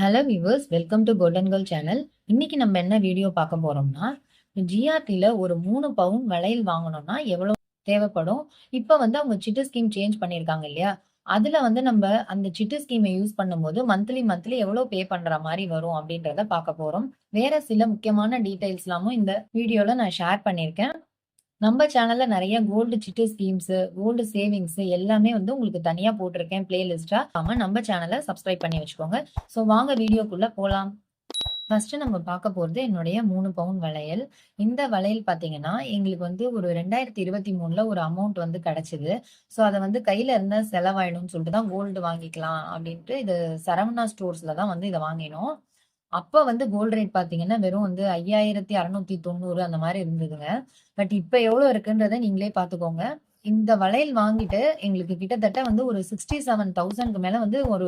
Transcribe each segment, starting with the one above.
Hello viewers welcome to Golden Girl channel இன்னைக்கு நம்ம என்ன வீடியோ பார்க்க போறோம்னா ஜிஆர்டியில் ஒரு மூணு பவுன் வளையல் வாங்கணும்னா எவ்வளோ தேவைப்படும்? இப்போ வந்து அவங்க சிட்டு ஸ்கீம் சேஞ்ச் பண்ணியிருக்காங்க இல்லையா? அதில் வந்து நம்ம அந்த சிட்டு ஸ்கீமை யூஸ் பண்ணும்போது மந்த்லி மந்த்லி எவ்வளோ பே பண்ணுற மாதிரி வரும் அப்படின்றத பார்க்க போகிறோம் வேற சில முக்கியமான டீட்டெயில்ஸ்லாமும் இந்த வீடியோவில் நான் ஷேர் பண்ணியிருக்கேன். நம்ம சேனல்ல நிறைய gold chit schemes gold savings எல்லாமே வந்து உங்களுக்கு தனியா போட்டிருக்கேன் பிளேலிஸ்டா ஆமா நம்ம சேனலை சப்ஸ்கிரைப் பண்ணி வச்சுக்கோங்க. ஸோ வாங்க வீடியோக்குள்ள போலாம். ஃபர்ஸ்ட் நம்ம பார்க்க போறது என்னுடைய மூணு பவுன் வளையல். இந்த வளையல் பாத்தீங்கன்னா எங்களுக்கு வந்து ஒரு ரெண்டாயிரத்தி இருபத்தி மூணுல ஒரு அமௌண்ட் வந்து கிடைச்சது. ஸோ அதை வந்து கையில இருந்த செலவாயிடும்னு சொல்லிட்டு தான் கோல்டு வாங்கிக்கலாம் அப்படின்ட்டு இது சரவணா ஸ்டோர்ஸ்ல தான் வந்து இதை வாங்கினோம். அப்ப வந்து கோல்டு ரேட் பாத்தீங்கன்னா வெறும் வந்து ஐயாயிரத்தி அறுநூத்தி தொண்ணூறு அந்த மாதிரி இருந்ததுங்க. பட் இப்ப எவ்வளவு இருக்குன்றத நீங்களே பாத்துக்கோங்க. இந்த வளையல் வாங்கிட்டு எங்களுக்கு கிட்டத்தட்ட வந்து ஒரு சிக்ஸ்டி செவன் தௌசண்ட்க்கு மேல வந்து ஒரு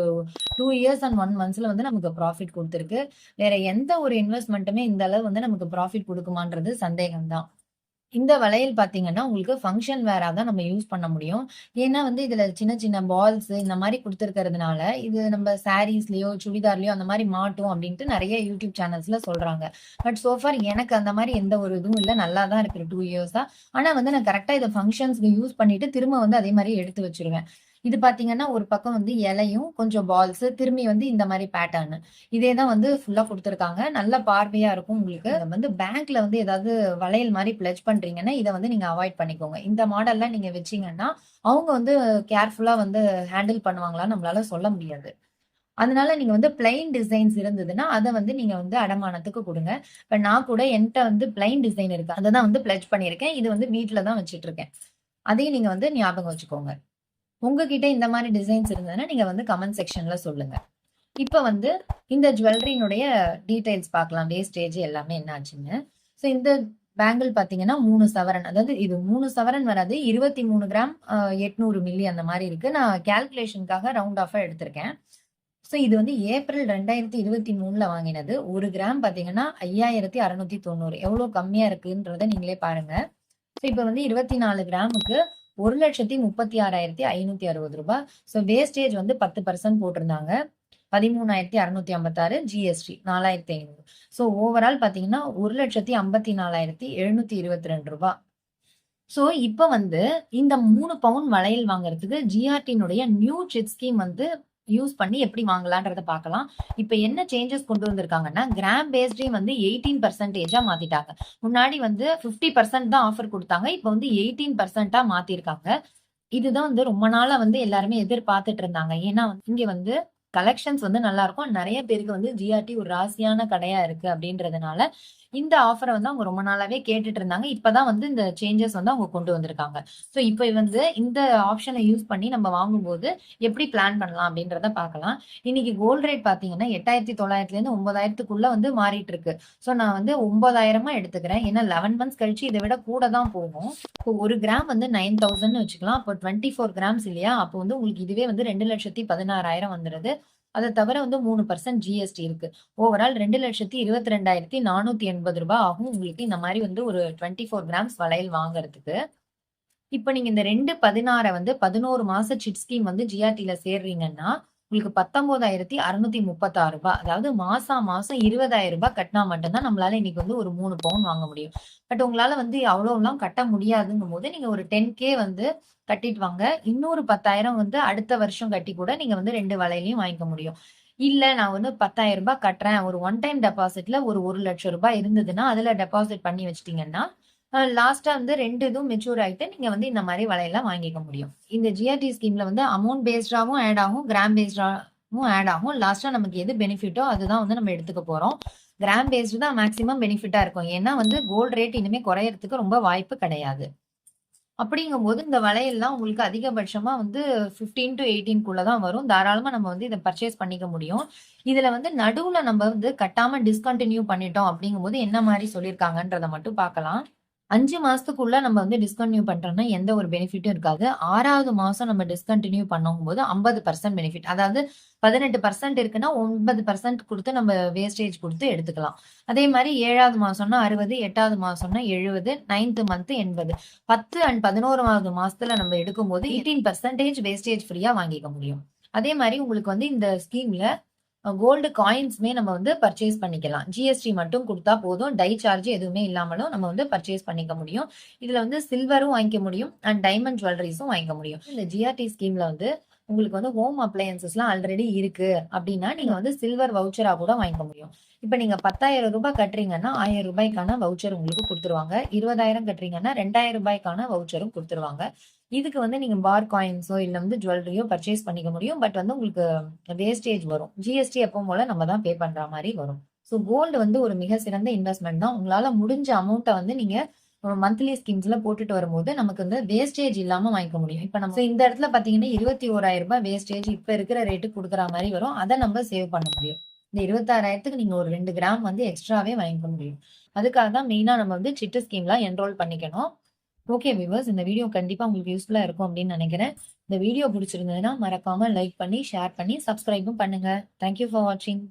டூ இயர்ஸ் அண்ட் ஒன் மந்த்ஸ்ல வந்து நமக்கு ப்ராஃபிட் கொடுத்துருக்கு. வேற எந்த ஒரு இன்வெஸ்ட்மெண்ட்டுமே இந்த அளவு வந்து நமக்கு ப்ராஃபிட் கொடுக்குமான்றது சந்தேகம் தான் இந்த வளையல் பாத்தீங்கன்னா உங்களுக்கு ஃபங்க்ஷன் வேறா தான் நம்ம யூஸ் பண்ண முடியும். ஏன்னா வந்து இதுல சின்ன சின்ன பால்ஸ் இந்த மாதிரி கொடுத்துருக்கிறதுனால இது நம்ம சாரீஸ்லேயோ சுடிதார்லயோ அந்த மாதிரி மாட்டும் அப்படின்ட்டு நிறைய யூடியூப் சேனல்ஸ்ல சொல்றாங்க. பட் சோஃபார் எனக்கு அந்த மாதிரி எந்த ஒரு இதுவும் இல்லை. நல்லா தான் இருக்கு. டூ இயர்ஸாக ஆனா வந்து நான் கரெக்டா இதை ஃபங்க்ஷன்ஸ்க்கு யூஸ் பண்ணிட்டு திரும்ப வந்து அதே மாதிரி எடுத்து வச்சிருவேன். இது பாத்தீங்கன்னா ஒரு பக்கம் வந்து இலையும் கொஞ்சம் பால்ஸ் திரும்பி வந்து இந்த மாதிரி பேட்டர்னு இதே தான் வந்து ஃபுல்லா கொடுத்துருக்காங்க. நல்ல பார்வையா இருக்கும் உங்களுக்கு. வந்து பேங்க்ல வந்து ஏதாவது வளையல் மாதிரி பிளட்ஜ் பண்றீங்கன்னா இதை வந்து நீங்க அவாய்ட் பண்ணிக்கோங்க. இந்த மாடல்லாம் நீங்க வச்சீங்கன்னா அவங்க வந்து கேர்ஃபுல்லா வந்து ஹேண்டில் பண்ணுவாங்களான்னு நம்மளால சொல்ல முடியாது. அதனால நீங்க வந்து பிளைன் டிசைன்ஸ் இருந்ததுன்னா அதை வந்து நீங்க வந்து அடமானத்துக்கு கொடுங்க. இப்ப நான் கூட என்கிட்ட வந்து பிளைன் டிசைன் இருக்கு. அதை தான் வந்து பிளட்ஜ் பண்ணியிருக்கேன். இது வந்து வீட்டில தான் வச்சிட்டு இருக்கேன். அதையும் நீங்க வந்து ஞாபகம் வச்சுக்கோங்க. உங்ககிட்ட இந்த மாதிரி டிசைன்ஸ் இருந்ததுன்னா நீங்க வந்து கமெண்ட் செக்ஷன்ல சொல்லுங்க. இப்போ வந்து இந்த ஜுவல்லரினுடைய டீடைல்ஸ் பார்க்கலாம். வேஸ்டேஜ் எல்லாமே என்ன ஆச்சுன்னு. ஸோ இந்த பேங்கிள் பார்த்தீங்கன்னா மூணு சவரன். அதாவது இது மூணு சவரன் வராது. இருபத்தி மூணு கிராம் எட்நூறு மில்லி அந்த மாதிரி இருக்கு. நான் கேல்குலேஷனுக்காக ரவுண்ட் ஆஃபாக எடுத்திருக்கேன். ஸோ இது வந்து ஏப்ரல் ரெண்டாயிரத்தி இருபத்தி மூணுல வாங்கினது. ஒரு கிராம் பார்த்தீங்கன்னா ஐயாயிரத்தி அறுநூத்தி தொண்ணூறு. எவ்வளோ கம்மியா இருக்குன்றத நீங்களே பாருங்க. ஸோ இப்போ வந்து இருபத்தி நாலு கிராமுக்கு ஒரு லட்சத்தி முப்பத்தி ஆறாயிரத்தி ஐநூத்தி அறுபது ரூபாய் ஸோ வேஸ்டேஜ் வந்து பத்து பர்சன்ட் போட்டிருந்தாங்க. பதிமூணாயிரத்தி அறுநூத்தி ஐம்பத்தாறு ஜிஎஸ்டி நாலாயிரத்தி ஐநூறு. ஸோ ஓவரால் பார்த்தீங்கன்னா ஒரு லட்சத்தி ஐம்பத்தி நாலாயிரத்தி எழுநூத்தி இருபத்தி ரெண்டு ரூபாய் ஸோ இப்போ வந்து இந்த மூணு பவுன் வளையல் வாங்குறதுக்கு ஜிஆர்டினுடைய நியூ சிட் ஸ்கீம் வந்து யூஸ் பண்ணி எப்படி வாங்கலான்றத பார்க்கலாம். இப்போ என்ன சேஞ்சஸ் கொண்டு வந்திருக்காங்கன்னா கிராம் பேஸ்டையும் வந்து எயிட்டீன் பர்சன்டேஜாக மாத்திட்டாங்க. முன்னாடி வந்து ஃபிஃப்டி பர்சன்ட் தான் ஆஃபர் கொடுத்தாங்க. இப்போ வந்து எயிட்டீன் பர்சன்ட்டாக மாத்திருக்காங்க. இதுதான் வந்து ரொம்ப நாளா வந்து எல்லாருமே எதிர்பார்த்துட்டு இருந்தாங்க. ஏன்னா இங்க வந்து கலெக்ஷன்ஸ் வந்து நல்லா இருக்கும் நிறைய பேருக்கு வந்து ஜிஆர்டி ஒரு ராசியான கடையா இருக்கு அப்படின்றதுனால இந்த ஆஃபரை வந்து அவங்க ரொம்ப நாளாவே கேட்டுட்டு இருந்தாங்க இப்பதான் வந்து இந்த சேஞ்சஸ் வந்து அவங்க கொண்டு வந்திருக்காங்க. ஸோ இப்போ வந்து இந்த ஆப்ஷனை யூஸ் பண்ணி நம்ம வாங்கும்போது எப்படி பிளான் பண்ணலாம் அப்படின்றத பார்க்கலாம். இன்னைக்கு கோல்ட் ரேட் பாத்தீங்கன்னா எட்டாயிரத்தி தொள்ளாயிரத்துல இருந்து ஒன்பதாயிரத்துக்குள்ள வந்து மாறிட்டு இருக்கு ஸோ நான் வந்து ஒன்பதாயிரமா எடுத்துக்கிறேன். ஏன்னா லெவன் மந்த்ஸ் கழிச்சு இதை விட கூட தான் போகும். இப்போ ஒரு கிராம் வந்து நைன் தௌசண்ட் வச்சுக்கலாம். அப்போ டுவெண்ட்டி ஃபோர் கிராம்ஸ் இல்லையா? அப்போ வந்து உங்களுக்கு இதுவே வந்து ரெண்டு லட்சத்தி பதினாறாயிரம் வந்துடுது அதை தவிர வந்து மூணு பர்சன்ட் ஜிஎஸ்டி இருக்கு. ஓவரால் ரெண்டு லட்சத்தி இருபத்தி ரெண்டாயிரத்தி நானூத்தி எண்பது ரூபாய் ஆகும் உங்களுக்கு இந்த மாதிரி வந்து ஒரு டுவெண்ட்டி ஃபோர் கிராம்ஸ் வளையல் வாங்குறதுக்கு. இப்போ நீங்க இந்த ரெண்டு பதினாறை வந்து பதினோரு மாச சிட் ஸ்கீம் வந்து ஜிஆர்டில சேர்றீங்கன்னா உங்களுக்கு பத்தொன்பதாயிரத்தி அறுநூத்தி முப்பத்தாறு ரூபாய். அதாவது மாசா மாசம் இருபதாயிரம் ரூபாய் கட்டினா மட்டும்தான் நம்மளால இன்னைக்கு வந்து ஒரு மூணு பவுன் வாங்க முடியும். பட் உங்களால வந்து அவ்வளோலாம் கட்ட முடியாதுங்கும் போது நீங்க ஒரு டென் கே வந்து கட்டிட்டு வாங்க. இன்னொரு பத்தாயிரம் வந்து அடுத்த வருஷம் கட்டி கூட நீங்க வந்து ரெண்டு வலையிலையும் வாங்கிக்க முடியும். இல்ல நான் வந்து பத்தாயிரம் ரூபாய் கட்டுறேன். ஒரு ஒன் டைம் டெபாசிட்ல ஒரு ஒரு லட்சம் ரூபாய் இருந்ததுன்னா அதுல டெபாசிட் பண்ணி வச்சிட்டீங்கன்னா லாஸ்டா வந்து ரெண்டு இதுவும் மெச்சூர் ஆயிட்டு நீங்க வந்து இந்த மாதிரி வலையெல்லாம் வாங்கிக்க முடியும். இந்த ஜிஆர்டி ஸ்கீம்ல வந்து அமௌண்ட் பேஸ்டாவும் ஆட் ஆகும் கிராம் பேஸ்டாவும் ஆட் ஆகும். லாஸ்டா நமக்கு எது பெனிஃபிட்டோ அதுதான் வந்து நம்ம எடுத்துக்க போறோம். கிராம் பேஸ்டு தான் மேக்சிமம் பெனிஃபிட்டா இருக்கும். ஏன்னா வந்து கோல்டு ரேட் இனிமே குறையறதுக்கு ரொம்ப வாய்ப்பு கிடையாது. அப்படிங்கும்போது இந்த வலையெல்லாம் உங்களுக்கு அதிகபட்சமா வந்து ஃபிஃப்டீன் டு எயிட்டீன்குள்ளே தான் வரும். தாராளமா நம்ம வந்து இதை பர்ச்சேஸ் பண்ணிக்க முடியும். இதுல வந்து நடுவுல நம்ம வந்து கட்டாம டிஸ்கண்டினியூ பண்ணிட்டோம் அப்படிங்கும்போது என்ன மாதிரி சொல்லியிருக்காங்கன்றத மட்டும் பார்க்கலாம். அஞ்சு மாசத்துக்குள்ள நம்ம வந்து டிஸ்கண்டினியூ பண்றோம்னா எந்த ஒரு பெனிஃபிட்டும் இருக்காது. ஆறாவது மாசம் நம்ம டிஸ்கண்டினியூ பண்ணும் போது ஐம்பது பர்சன்ட் பெனிஃபிட் அதாவது பதினெட்டு பர்சன்ட் இருக்குன்னா ஒன்பது பர்சன்ட் கொடுத்து நம்ம வேஸ்டேஜ் கொடுத்து எடுத்துக்கலாம். அதே மாதிரி ஏழாவது மாசம்னா அறுபது எட்டாவது மாசம்னா எழுபது நைன்த் மந்த் எண்பது. பத்து அண்ட் பதினோராவது மாசத்துல நம்ம எடுக்கும் போது எயிட்டீன் பர்சன்டேஜ் வேஸ்டேஜ் ஃப்ரீயா வாங்கிக்க முடியும். அதே மாதிரி உங்களுக்கு வந்து இந்த ஸ்கீம்ல கோல்டு காயின்ஸுமே நம்ம வந்து பர்ச்சேஸ் பண்ணிக்கலாம். ஜிஎஸ்டி மட்டும் குடுத்தா போதும். டை சார்ஜ் எதுவுமே இல்லாமலும் நம்ம வந்து பர்ச்சேஸ் பண்ணிக்க முடியும். இதுல வந்து சில்வரும் வாங்கிக்க முடியும். அண்ட் டைமண்ட் ஜுவல்லரிஸும் வாங்கிக்க முடியும். இந்த ஜிஆர்டி ஸ்கீம்ல வந்து உங்களுக்கு வந்து ஹோம் அப்ளையன்ஸஸ்லாம் ஆல்ரெடி இருக்கு அப்படின்னா நீங்க வந்து சில்வர் வவுச்சரா கூட வாங்கிக்க முடியும். இப்ப நீங்க பத்தாயிரம் ரூபாய் கட்டுறீங்கன்னா, ஆயிரம் ரூபாய்க்கான வவுச்சர் உங்களுக்கு கொடுத்துருவாங்க இருபதாயிரம் கட்டுறீங்கன்னா, ரெண்டாயிரம் ரூபாய்க்கான வவுச்சரும் கொடுத்துருவாங்க இதுக்கு வந்து நீங்க பார் காயின்ஸோ இல்ல வந்து ஜுவல்லரியோ பர்ச்சேஸ் பண்ணிக்க முடியும். பட் வந்து உங்களுக்கு வேஸ்டேஜ் வரும். ஜிஎஸ்டி எப்பவும் போல நம்ம தான் பே பண்ற மாதிரி வரும். ஸோ கோல்டு வந்து ஒரு மிக சிறந்த இன்வெஸ்ட்மெண்ட் தான். உங்களால முடிஞ்ச அமௌண்ட்டை வந்து நீங்க நம்ம மந்த்லி ஸ்கீம்ஸ்ல போட்டுட்டு வரும்போது, நமக்கு வந்து வேஸ்டேஜ் இல்லாம வாங்கிக்க முடியும். இப்ப நம்ம இந்த இடத்துல பார்த்தீங்கன்னா, ரூ. 21,000 வேஸ்டேஜ் இப்ப இருக்கிற ரேட்டு கொடுக்குற மாதிரி வரும். அதை நம்ம சேவ் பண்ண முடியும். இந்த 26,000க்கு நீங்க ஒரு ரெண்டு கிராம் வந்து எக்ஸ்ட்ராவே வாங்கிக்க முடியும். அதுக்காக தான் மெயினா நம்ம வந்து சிட்டு ஸ்கீம்லாம் என்ரோல் பண்ணிக்கணும். ஓகே வியூவர்ஸ் இந்த வீடியோ கண்டிப்பா உங்களுக்கு யூஸ்ஃபுல்லா இருக்கும் அப்படின்னு நினைக்கிறேன் இந்த வீடியோ பிடிச்சிருந்ததுன்னா மறக்காம லைக் பண்ணி, ஷேர் பண்ணி, சப்ஸ்கிரைபும் பண்ணுங்க. தேங்க் யூ ஃபார் வாட்சிங்.